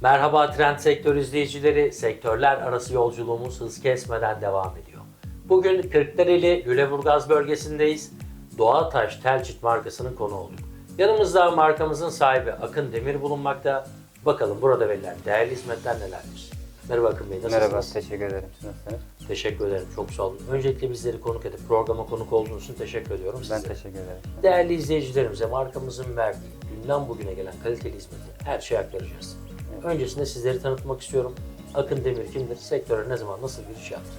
Merhaba Trend Sektör izleyicileri, sektörler arası yolculuğumuz hız kesmeden devam ediyor. Bugün Kırklareli Lüleburgaz bölgesindeyiz. Doğa Taş Telçit markasının konu olduk. Yanımızda markamızın sahibi Akın Demir bulunmakta. Bakalım burada verilen değerli hizmetler nelerdir? Merhaba Akın Bey, nasılsınız? Merhaba, teşekkür ederim. Siz nasılsınız? Teşekkür ederim, çok sağ olun. Öncelikle bizleri konuk edip programa konuk olduğunuz için teşekkür ediyorum Ben size. teşekkür ederim. Değerli izleyicilerimize markamızın verdiği günden bugüne gelen kaliteli hizmeti her şeye aktaracağız. Öncesinde sizleri tanıtmak istiyorum. Akın Demir kimdir? Sektöre ne zaman nasıl bir iş yaptı?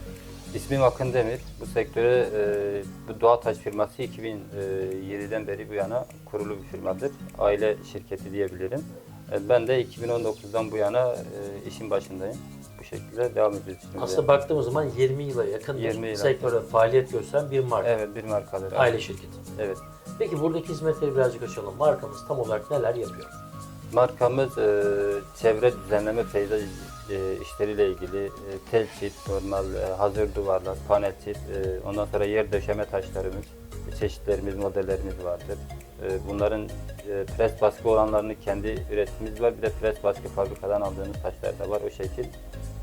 İsmim Akın Demir. Bu sektöre e, bu Doğa Taş firması 2007'den beri bu yana kurulu bir firmadır. Aile şirketi diyebilirim. E, ben de 2019'dan bu yana e, işin başındayım. Bu şekilde devam ediyoruz şimdi. Aslında baktığımız zaman 20 yıla yakın 20 yıla. sektörde faaliyet gösteren bir marka. Evet, bir markadır. Aile şirketi. Evet. Peki buradaki hizmetleri birazcık açalım. Markamız tam olarak neler yapıyor? Markamız e, çevre düzenleme peyzaj e, işleriyle ilgili e, tel çit, normal e, hazır duvarlar, panel çit, e, ondan sonra yer döşeme taşlarımız, çeşitlerimiz, modellerimiz vardır. E, bunların e, pres baskı olanlarını kendi üretimimiz var. Bir de pres baskı fabrikadan aldığımız taşlar da var. O şekil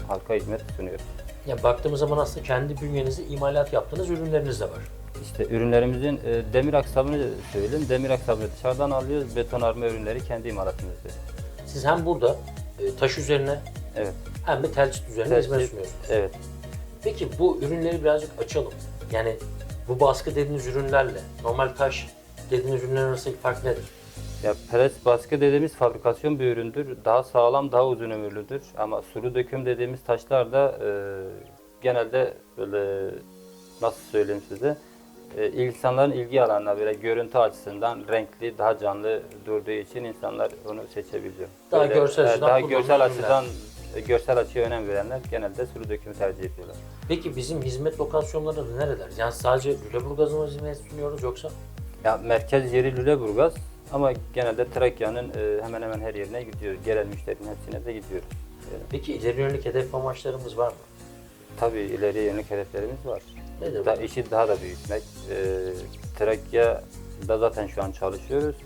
halka hizmet sunuyoruz. Ya baktığımız zaman aslında kendi bünyenizde imalat yaptığınız ürünleriniz de var. İşte ürünlerimizin e, demir aksamını söyleyeyim. Demir aksamını dışarıdan alıyoruz. Betonarme ürünleri kendi imalatımızdır. Siz hem burada e, taş üzerine Evet. hem de telçit üzerine Telçit, hizmet sunuyorsunuz. Evet. Peki bu ürünleri birazcık açalım. Yani bu baskı dediğiniz ürünlerle normal taş dediğiniz ürünler arasındaki fark nedir? Ya pres baskı dediğimiz fabrikasyon bir üründür. Daha sağlam, daha uzun ömürlüdür. Ama sulu döküm dediğimiz taşlar da e, genelde böyle nasıl söyleyeyim size e, insanların ilgi alanına böyle görüntü açısından renkli, daha canlı durduğu için insanlar onu seçebiliyor. Daha Böyle, görsel e, açıdan daha görsel açıdan e, görsel açıya önem verenler genelde sulu dökümü tercih ediyorlar. Peki bizim hizmet lokasyonları nereler? Yani sadece Lüleburgaz'a mı hizmet sunuyoruz yoksa? Ya merkez yeri Lüleburgaz ama genelde Trakya'nın e, hemen hemen her yerine gidiyoruz. Gelen müşterinin hepsine de gidiyoruz. Peki ileri yönelik hedef amaçlarımız var mı? Tabii ileriye yönelik hedeflerimiz var. Da, işi daha da büyütmek. Ee, Trakya'da zaten şu an çalışıyoruz.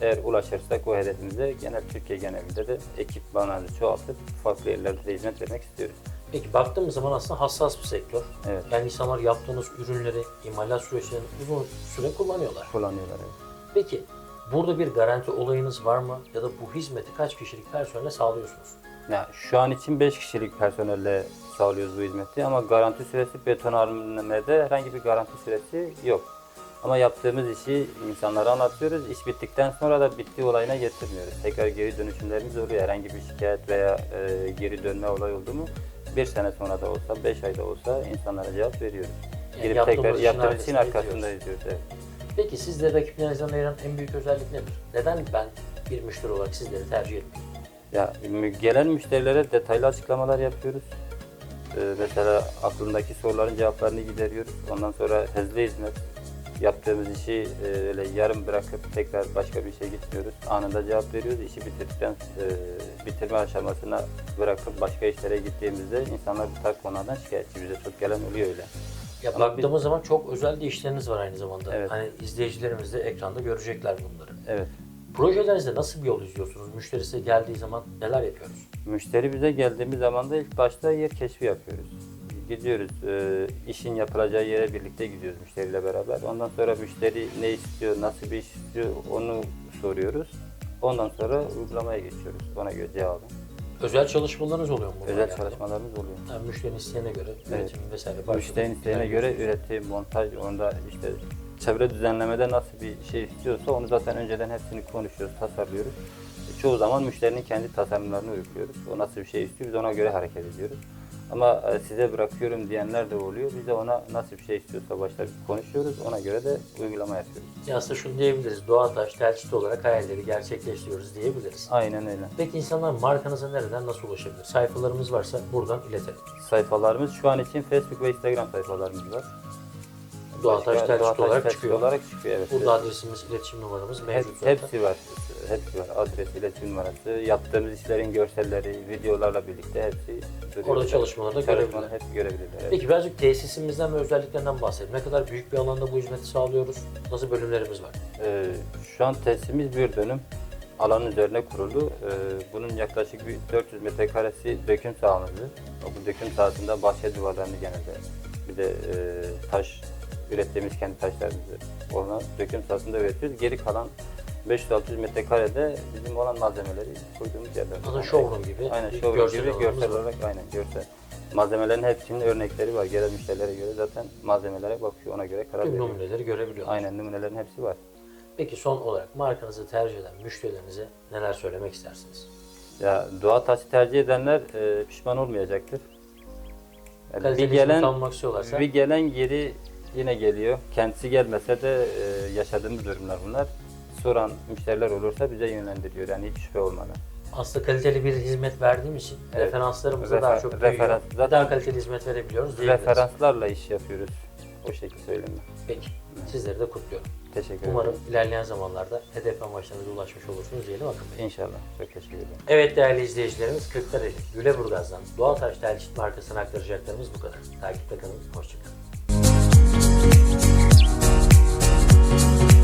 Eğer ulaşırsak o hedefimize genel Türkiye genelinde de ekipmanlarını çoğaltıp farklı yerlerde de hizmet vermek istiyoruz. Peki baktığımız zaman aslında hassas bir sektör. Evet. Yani insanlar yaptığınız ürünleri, imalat süreçlerini uzun süre kullanıyorlar. Kullanıyorlar. Evet. Peki burada bir garanti olayınız var mı? Ya da bu hizmeti kaç kişilik personele sağlıyorsunuz? Ya, şu an için 5 kişilik personelle sağlıyoruz bu hizmeti ama garanti süresi betonarmede herhangi bir garanti süresi yok. Ama yaptığımız işi insanlara anlatıyoruz. İş bittikten sonra da bittiği olayına getirmiyoruz. Tekrar geri dönüşümlerimiz oluyor. Herhangi bir şikayet veya e, geri dönme olay oldu mu bir sene sonra da olsa, beş ayda olsa insanlara cevap veriyoruz. Yani Girip yaptığımız tekrar işin yaptığımız işin arkasında izliyoruz. Evet. Peki sizleri rakiplerinizden ayıran en büyük özellik nedir? Neden ben bir müşteri olarak sizleri tercih ettim? Ya gelen müşterilere detaylı açıklamalar yapıyoruz. Ee, mesela aklındaki soruların cevaplarını gideriyoruz. Ondan sonra hızlı hizmet. Yaptığımız işi e, öyle yarım bırakıp tekrar başka bir şey gitmiyoruz. Anında cevap veriyoruz. İşi bitirdikten e, bitirme aşamasına bırakıp başka işlere gittiğimizde insanlar bu tarz konulardan şikayetçi. Bize çok gelen oluyor öyle. Ya Ama baktığımız zaman çok özel de işleriniz var aynı zamanda. Evet. Hani izleyicilerimiz de ekranda görecekler bunları. Evet. Projelerinizde nasıl bir yol izliyorsunuz? Müşteri size geldiği zaman neler yapıyoruz? Müşteri bize geldiğimiz zaman da ilk başta yer keşfi yapıyoruz. Gidiyoruz, e, işin yapılacağı yere birlikte gidiyoruz müşteriyle beraber. Ondan sonra müşteri ne istiyor, nasıl bir iş istiyor onu soruyoruz. Ondan sonra uygulamaya geçiyoruz. Ona göre cevabı. Özel çalışmalarınız oluyor mu? Özel alakalı? çalışmalarımız oluyor. Yani müşterinin isteğine göre üretim vesaire. başka Müşterinin isteğine göre üretim, montaj, onda işte çevre düzenlemede nasıl bir şey istiyorsa onu zaten önceden hepsini konuşuyoruz, tasarlıyoruz. Çoğu zaman müşterinin kendi tasarımlarını uyguluyoruz. O nasıl bir şey istiyor, biz ona göre hareket ediyoruz. Ama e, size bırakıyorum diyenler de oluyor. Biz de ona nasıl bir şey istiyorsa başta konuşuyoruz. Ona göre de uygulama yapıyoruz. Ya aslında şunu diyebiliriz. Doğa Taş, Telçit olarak hayalleri gerçekleştiriyoruz diyebiliriz. Aynen öyle. Peki insanlar markanıza nereden nasıl ulaşabilir? Sayfalarımız varsa buradan iletelim. Sayfalarımız şu an için Facebook ve Instagram sayfalarımız var. Doğa Taş, Taş olarak çıkıyor. olarak çıkıyor. Evet. Burada adresimiz, iletişim numaramız Hep- mevcut zaten. hepsi var. Hepsi var. Adres, iletişim numarası, yaptığımız işlerin görselleri, videolarla birlikte hepsi duruyor. Orada çalışmaları da Çalışmaları görebilirler. hep görebilirler. evet. Peki birazcık tesisimizden ve özelliklerinden bahsedelim. Ne kadar büyük bir alanda bu hizmeti sağlıyoruz? Nasıl bölümlerimiz var? Ee, şu an tesisimiz bir dönüm. alanın üzerine kurulu. Ee, bunun yaklaşık bir 400 metrekaresi döküm sahamızdır. Bu döküm sahasında bahçe duvarlarını genelde bir de e, taş ürettiğimiz kendi taşlarımızı olan döküm sahasında üretiyoruz. Geri kalan 500-600 metrekarede bizim olan malzemeleri koyduğumuz yerler. Aslında showroom gibi Aynen showroom gibi görsel olarak aynen görsel. Malzemelerin hepsinin örnekleri var. Gelen müşterilere göre zaten malzemelere bakıyor. Ona göre karar Tüm veriyor. numuneleri görebiliyoruz. Aynen numunelerin hepsi var. Peki son olarak markanızı tercih eden müşterilerinize neler söylemek istersiniz? Ya doğa taşı tercih edenler e, pişman olmayacaktır. Yani bir gelen bir gelen geri yine geliyor. Kendisi gelmese de e, yaşadığımız durumlar bunlar. Soran müşteriler olursa bize yönlendiriyor. Yani hiç şüphe olmadan. aslında kaliteli bir hizmet verdiğim için Evet. referanslarımıza Refer- daha çok referans- büyüyor. zaten- Daha kaliteli hizmet verebiliyoruz diyebiliriz. Referanslarla iş yapıyoruz. O şekilde söyleyeyim ben. Peki. Sizleri de kutluyorum. Teşekkür Umarım ederim. ilerleyen zamanlarda hedef amaçlarınıza ulaşmış olursunuz diyelim Akın Bey. İnşallah. Çok teşekkür ederim. Evet değerli izleyicilerimiz Kırklareli Güleburgaz'dan Doğataş Telçit markasına aktaracaklarımız bu kadar. Takipte kalın, hoşçakalın. Thank you.